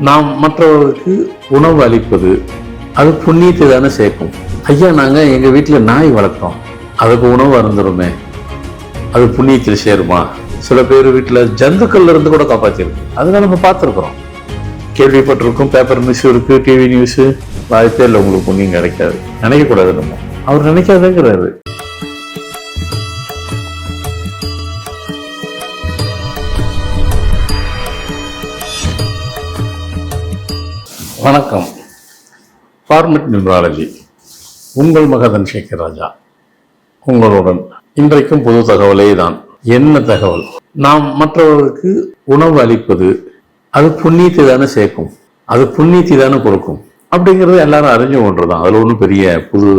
நாம் மற்றவர்களுக்கு உணவு அளிப்பது அது புண்ணியத்தை தானே சேர்க்கும். ஐயா நாங்கள் எங்கள் வீட்டில் நாய் வளர்த்தோம் அதுக்கு உணவு அருந்துருமே அது புண்ணியத்தில் சேருமா? சில பேர் வீட்டில் ஜந்துக்கள்ல இருந்து கூட காப்பாற்றிருக்கு அதெல்லாம் நம்ம பார்த்துருக்குறோம். கேள்விப்பட்டிருக்கும் பேப்பர் நியூஸ் இருக்குது டிவி நியூஸு வாய்ப்பே இல்லை உங்களுக்கு புண்ணியம் கிடைக்காது. நினைக்கக்கூடாது நம்ம. அவர் நினைக்காதேங்கிறாரு. வணக்கம். ஃபார்மெட் நியூமராலஜி உங்கள் மகதன் சேகர் ராஜா உங்களுடன் இன்றைக்கும் புது தகவலே தான் என்ன தகவல்? நாம் மற்றவர்களுக்கு உணவு அளிப்பது அது புண்ணியத்தை தானே சேர்க்கும் அது புண்ணியத்தை தானே கொடுக்கும். அப்படிங்கிறது எல்லாரும் அறிஞ்ச ஒன்று தான் அதில் ஒன்றும் பெரிய புது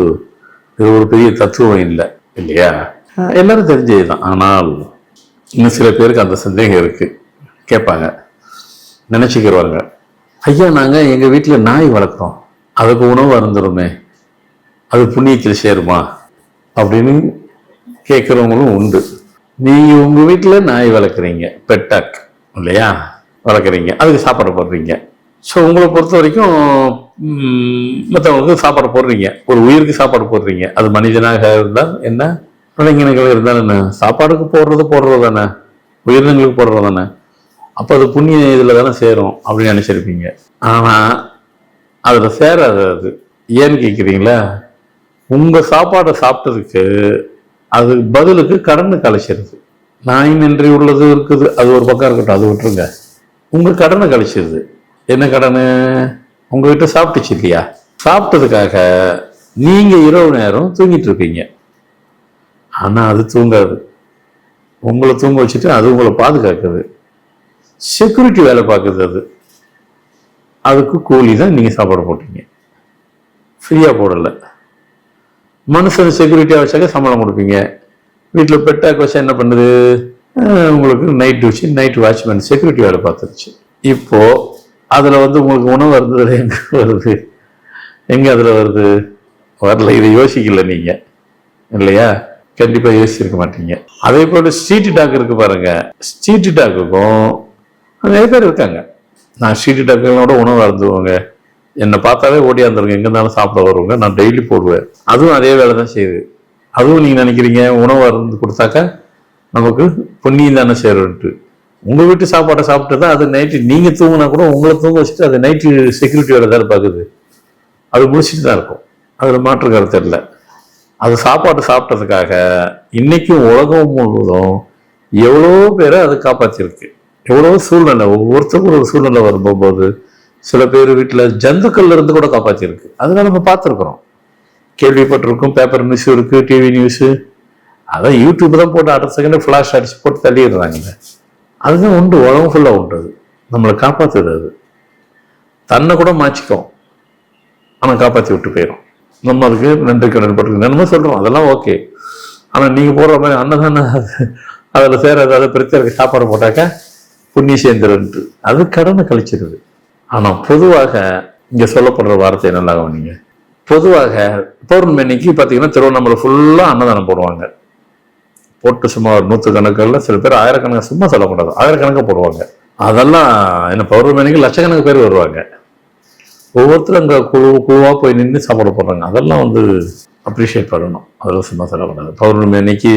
இது ஒரு பெரிய தத்துவம் இல்லை இல்லையா? எல்லாரும் தெரிஞ்சது தான் ஆனால் இன்னும் சில பேருக்கு அந்த சந்தேகம் இருக்கு. கேட்பாங்க. நினச்சிக்கிறவாங்க ஐயா நாங்கள் எங்கள் வீட்டில் நாய் வளர்க்குறோம். அதுக்கு உணவு அருந்துருமே அது புண்ணியத்தில் சேருமா? அப்படின்னு கேட்குறவங்களும் உண்டு. நீங்கள் உங்கள் வீட்டில் நாய் வளர்க்குறீங்க பெட்டாக் இல்லையா? வளர்க்குறீங்க அதுக்கு சாப்பாடு போடுறீங்க. ஸோ உங்களை பொறுத்த வரைக்கும் மற்றவங்களுக்கு சாப்பாடு போடுறீங்க. ஒரு உயிருக்கு சாப்பாடு போடுறீங்க. அது மனிதனாக இருந்தால் என்ன? விலங்கினங்கள் இருந்தால் என்ன? சாப்பாடுக்கு போடுறது போடுறது தானே. உயிரினங்களுக்கு போடுறது தானே. அப்போ அது புண்ணிய இதில் தானே சேரும் அப்படின்னு நினச்சிருப்பீங்க. ஆனால் அதில் சேராது அது. ஏன்னு கேட்குறீங்களா உங்கள் சாப்பாடை சாப்பிட்டதுக்கு அது பதிலுக்கு கடனை கழிச்சிருது. நாய் நன்றி உள்ளது இருக்குது. அது ஒரு பக்கம் இருக்கட்டும் அது விட்டுருங்க. உங்கள் கடனை கழிச்சிருது. என்ன கடன்? உங்ககிட்ட சாப்பிட்டுச்சு இல்லையா? சாப்பிட்டதுக்காக நீங்கள் இரவு நேரம் தூங்கிட்டு இருப்பீங்க ஆனால் அது தூங்காது. உங்களை தூங்க வச்சுட்டு அது உங்களை பாதுகாக்குது. செக்யூரிட்டி வேலை பார்க்குறது அது. அதுக்கு கூலி தான் நீங்கள் சாப்பாடு போட்டீங்க. ஃப்ரீயாக போடலை. மனுஷன் செக்யூரிட்டியாக வச்சாக்க சம்பளம் கொடுப்பீங்க. வீட்டில் பெட்டாக் வச்சா என்ன பண்ணுது? உங்களுக்கு நைட் வச்சு நைட் வாட்ச்மேன் செக்யூரிட்டி வேலை பார்த்துருச்சு. இப்போது அதில் வந்து உங்களுக்கு உணவு வருது எங்கே வருது? எங்கே அதில் வருது? வரல இதை யோசிக்கல நீங்கள் இல்லையா? கண்டிப்பாக யோசிச்சிருக்க மாட்டீங்க. அதே போல் ஸ்ட்ரீட் டாக் இருக்கு பாருங்க. ஸ்ட்ரீட் டாக்குக்கும் நிறைய பேர் இருக்காங்க. நான் ஸ்ட்ரீட் டாக்குகளோட உணவு அருந்துவாங்க. என்னை பார்த்தாலே ஓடியாந்துருங்க எங்கே இருந்தாலும் சாப்பிட வருவாங்க. நான் டெய்லி போடுவேன். அதுவும் அதே வேலை தான் செய்யுது. அதுவும் நீங்கள் நினைக்கிறீங்க உணவு அருந்து கொடுத்தாக்கா நமக்கு புண்ணியம் தானே சேரும்ட்டு உங்கள் வீட்டு சாப்பாட்டை சாப்பிட்டு தான் அது நைட்டு நீங்கள் தூங்கினா கூட உங்களை தூங்க வச்சுட்டு அது நைட்டு செக்யூரிட்டி வேலை தானே பார்க்குது அது முடிச்சுட்டு தான் இருக்கும். அதில் மாற்று கருத்து இல்லை. அது சாப்பாடு சாப்பிட்டதுக்காக இன்றைக்கும் உலகம் முழுவதும் எவ்வளோ பேரை அது காப்பாற்றிருக்கு எவ்வளோ சூழ்நிலை ஒவ்வொருத்தருக்கும் ஒரு சூழ்நிலை வரும்போது சில பேர் வீட்டில் ஜந்துக்கள்ல இருந்து கூட காப்பாற்றிருக்கு அதெல்லாம் நம்ம பார்த்துருக்குறோம். கேள்விப்பட்டிருக்கோம் பேப்பர் நியூஸ் இருக்கு டிவி நியூஸு அதான் யூடியூப் தான் போட்டு அடுத்த செகண்ட் ஃப்ளாஷ் அடிச்சு போட்டு தள்ளிடுறாங்க. அதுதான் உண்டு உலகம் ஃபுல்லாக உண்டு அது. நம்மளை காப்பாற்றுது அது. தன்னை கூட மாச்சிக்கும் ஆனால் காப்பாற்றி விட்டு போயிடும் நம்ம அதுக்கு நன்றி கடன் நம்ம சொல்கிறோம் அதெல்லாம் ஓகே ஆனால் நீங்கள் போடுற மாதிரி அன்னதானே அதில் சேர ஏதாவது பிரச்சனை சாப்பாடு போட்டாக்கா? புண்ணிய அது கடனை கழிச்சிருது. ஆனால் பொதுவாக இங்கே சொல்லப்படுற வார்த்தை நல்லா கவனிங்க? பொதுவாக பௌர்ணமி அன்னைக்கு பார்த்தீங்கன்னா திருவண்ணாமலை ஃபுல்லாக அன்னதானம் போடுவாங்க. போட்டு சும்மா ஒரு நூற்று கணக்கில் சில பேர் ஆயிரக்கணக்காக சும்மா சொல்லக்கூடாது. ஆயிரக்கணக்காக போடுவாங்க. அதெல்லாம் என்ன பௌர்ணமி அன்னைக்கு லட்சக்கணக்கு பேர் வருவாங்க. ஒவ்வொருத்தரும் அங்கே குழு குழுவாக போய் நின்று சாப்பாடு போடுறாங்க. அதெல்லாம் வந்து அப்ரிஷியேட் பண்ணணும். அதெல்லாம் சும்மா சொல்லக்கூடாது. பௌர்ணமி அன்னைக்கு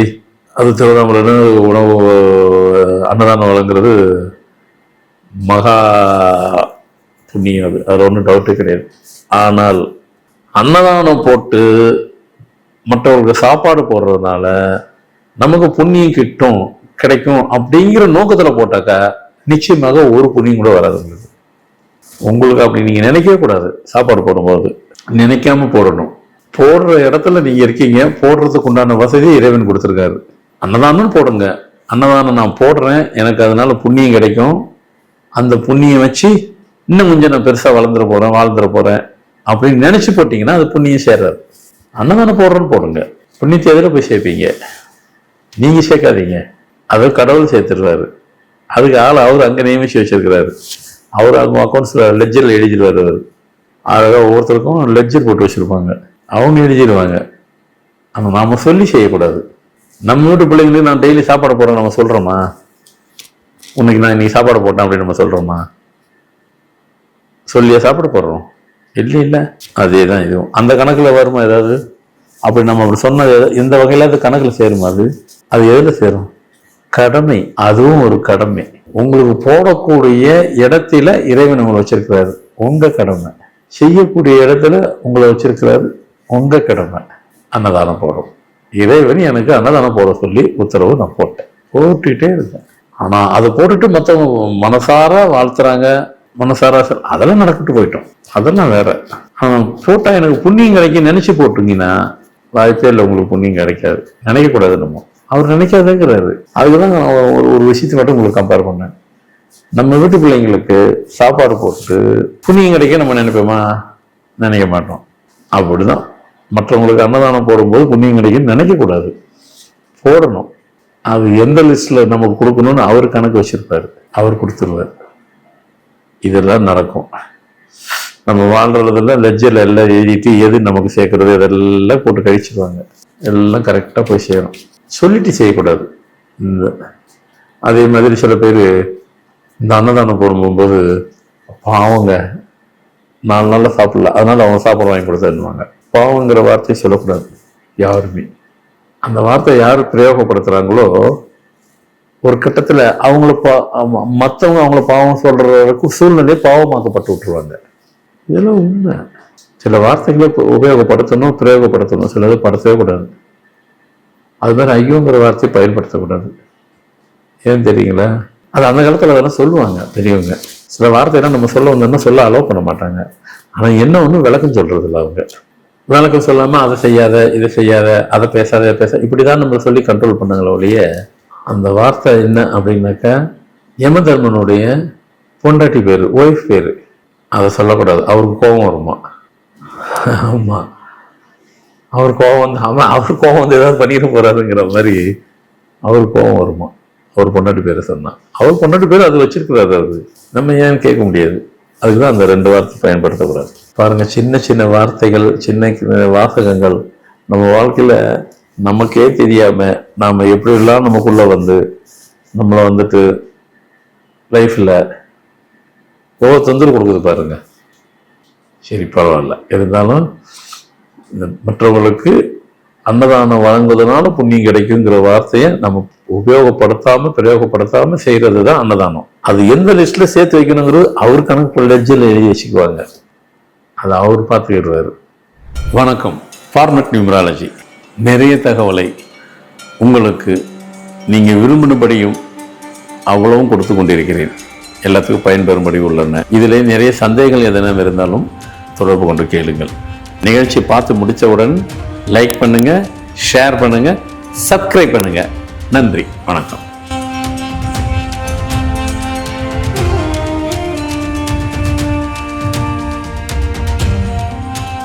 அது திருவண்ணாமலைன்னு உணவு அன்னதானம் வழங்குறது மகா புண்ணியம் அது. அதில் ஒன்றும் டவுட்டே கிடையாது. ஆனால் அன்னதானம் போட்டு மற்றவர்களுக்கு சாப்பாடு போடுறதுனால நமக்கு புண்ணியம் கிட்டும் கிடைக்கும் அப்படிங்கிற நோக்கத்தில் போட்டாக்கா நிச்சயமாக ஒரு புண்ணியம் கூட வராது உங்களுக்கு. உங்களுக்கு அப்படி நீங்கள் நினைக்கவே கூடாது சாப்பாடு போடும்போது. நினைக்காம போடணும். போடுற இடத்துல நீங்கள் இருக்கீங்க போடுறதுக்கு உண்டான வசதி இறைவன் கொடுத்துருக்காரு. அன்னதானம் போடுங்க. அன்னதானம் நான் போடுறேன். எனக்கு அதனால புண்ணியம் கிடைக்கும். அந்த புண்ணியம் வச்சு இன்னும் கொஞ்சம் நான் பெருசாக வளர்ந்துட போகிறேன் வாழ்ந்துட போகிறேன் அப்படின்னு நினச்சி போட்டிங்கன்னா அது புண்ணியம் சேர்றாரு அன்னதானம் போடுறேன்னு போடுங்க. புண்ணியத்தை எதில் போய் சேர்ப்பீங்க. நீங்கள் சேர்க்காதீங்க. அதை கடவுள் சேர்த்துடுறாரு. அதுக்கு ஆள் அவர் அங்கே நியமிச்சு வச்சிருக்கிறாரு. அவர் அவங்க அக்கௌண்ட்ஸில் லெஜரில் எழுதிடுவார் அவர். அழகாக ஒவ்வொருத்தருக்கும் லெஜர் போட்டு வச்சுருப்பாங்க. அவங்க எழுதிடுவாங்க. ஆனால் நாம் சொல்லி செய்யக்கூடாது. நம்ம வீட்டு பிள்ளைங்களுக்கு நான் டெய்லி சாப்பாடு போடுறேன் நம்ம சொல்கிறோமா உனக்கு நான் இன்னைக்கு சாப்பாடு போட்டேன் அப்படின்னு நம்ம சொல்கிறோமா சொல்லியா சாப்பாடு போடுறோம். இல்லை இல்லை. அதே தான் இதுவும் அந்த கணக்கில் வருமா ஏதாவது? அப்படி நம்ம அப்படி சொன்னது இந்த வகையில் அது கணக்கில் சேருமா அது? அது எதில் சேரும்? கடமை. அதுவும் ஒரு கடமை. உங்களுக்கு போடக்கூடிய இடத்துல இறைவன் உங்களை வச்சிருக்கிறாரு. உங்க கடமை. செய்யக்கூடிய இடத்துல உங்களை வச்சிருக்கிறாரு. உங்க கடமை. அன்னதானம் போடுறோம். இறைவன் எனக்கு அன்னதானம் போட சொல்லி உத்தரவு நான் போட்டேன். போட்டுட்டே இருக்கேன். ஆனால் அதை போட்டுட்டு மற்றவங்க மனசார வாழ்த்துறாங்க மனசார அதெல்லாம் நடக்கிட்டு போயிட்டோம். அதெல்லாம் வேற. ஆனால் போட்டால் எனக்கு புண்ணியம் கிடைக்க நினைச்சு போட்டுங்கன்னா வாய்ப்பே இல்லை உங்களுக்கு புண்ணியம் கிடைக்காது. நினைக்கக்கூடாது நம்ம அவர் நினைக்காதேங்கிறாரு. அதுக்குதான் நான் ஒரு ஒரு விஷயத்தை மட்டும் உங்களுக்கு கம்பேர் பண்ணேன். நம்ம வீட்டு பிள்ளைங்களுக்கு சாப்பாடு போட்டு புண்ணியம் கிடைக்க நம்ம நினைப்போமா? நினைக்க மாட்டோம். அப்படிதான். மற்றவங்களுக்கு அன்னதானம் போடும்போது புண்ணியம் கிடைக்கும் நினைக்கக்கூடாது. போடணும். அது எந்த லிஸ்ட்டில் நமக்கு கொடுக்கணும்னு அவர் கணக்கு வச்சுருப்பார். அவர் கொடுத்துருவார். இதெல்லாம் நடக்கும். நம்ம வாழ்றதுல லெஜ்ஜில் எல்லாம் எழுதிட்டு எது நமக்கு சேர்க்கறது இதெல்லாம் போட்டு கழிச்சிடுவாங்க எல்லாம் கரெக்டாக போய் சேரும். சொல்லிட்டு செய்யக்கூடாது. இந்த அதே மாதிரி சில பேர் இந்த அன்னதானம் போடும்போது பாவங்க நாலு நாளில் சாப்பிடல அதனால அவங்க சாப்பாடு வாங்கி கொடுத்தேன்னுவாங்க. பாவங்கிற வார்த்தையை சொல்லக்கூடாது. யாருமே. அந்த வார்த்தை யார் பிரயோகப்படுத்துகிறாங்களோ ஒரு கட்டத்தில் அவங்கள பா மற்றவங்க அவங்கள பாவம் சொல்ற சூழ்நிலையை பாவமாக்கப்பட்டு விட்டுருவாங்க. இதெல்லாம் உண்மை. சில வார்த்தைகளை உபயோகப்படுத்தணும் பிரயோகப்படுத்தணும். சிலது படுத்தவே கூடாது. அது மாதிரி ஐயோங்கிற வார்த்தையை பயன்படுத்தக்கூடாது. ஏன் தெரியுங்களா? அது அந்த காலத்தில் அதெல்லாம் சொல்லுவாங்க பெரியவங்க. சில வார்த்தையெல்லாம் நம்ம சொல்ல வந்தோம்னா சொல்ல அலோவ் பண்ண மாட்டாங்க. ஆனால் என்ன ஒன்றும் விளக்கம் சொல்கிறது இல்லை அவங்க. விளக்கம் சொல்லாமல் அதை செய்யாத இதை செய்யாத அதை பேசாத பேச இப்படி இப்படிதான் நம்ம சொல்லி கண்ட்ரோல் பண்ணாங்களே ஒழிய அந்த வார்த்தை என்ன அப்படின்னாக்கா யமதர்மனுடைய பொண்டாட்டி பேர் ஒய்ஃப் பேர். அதை சொல்லக்கூடாது. அவருக்கு கோபம் வருமா? ஆமாம் அவர் கோபம் வந்து அவன் அவர் கோபம் வந்து ஏதாவது பண்ணிட்டு போகிறாருங்கிற மாதிரி அவர் கோபம் வருமா? அவர் பொண்டாட்டி பேரை சொன்னா. அவர் பொண்டாட்டி பேர் அது வச்சிருக்கிறாரு அது. நம்ம ஏன் கேட்க முடியாது? அதுக்கு தான் அந்த ரெண்டு வார்த்தை பயன்படுத்தக்கூடாது. பாருங்கள் சின்ன சின்ன வார்த்தைகள் சின்ன வாசகங்கள் நம்ம வாழ்க்கையில் நமக்கே தெரியாமல் நாம் எப்படி எல்லாம் வந்து நம்மளை வந்துட்டு லைஃப்பில் எவ்வளோ தொந்தரவு கொடுக்குது பாருங்க. சரி பரவாயில்ல. இருந்தாலும் மற்றவங்களுக்கு அன்னதானம் வழங்குவதனால புண்ணியம் கிடைக்குங்கிற வார்த்தையை நம்ம உபயோகப்படுத்தாமல் பிரயோகப்படுத்தாமல் செய்கிறது தான் அன்னதானம். அது எந்த லிஸ்ட்டில் சேர்த்து வைக்கணுங்கிறது அவர் கணக்கு லெட்ஜில் எழுதி வச்சுக்குவாங்க. அதை அவர் பார்த்துக்கிடுவார். வணக்கம். ஃபார்மட் நியூமராலஜி நிறைய தகவலை உங்களுக்கு நீங்கள் விரும்பினபடியும் அவ்வளவும் கொடுத்து கொண்டிருக்கிறேன். எல்லாத்துக்கும் பயன்பெறும்படி உள்ளன. இதில் நிறைய சந்தேகங்கள் எதனா இருந்தாலும் தொடர்பு கொண்டு கேளுங்கள். நிகழ்ச்சி பார்த்து முடித்தவுடன் லைக் பண்ணுங்கள் ஷேர் பண்ணுங்கள் சப்ஸ்கிரைப் பண்ணுங்கள் நன்றி வணக்கம்.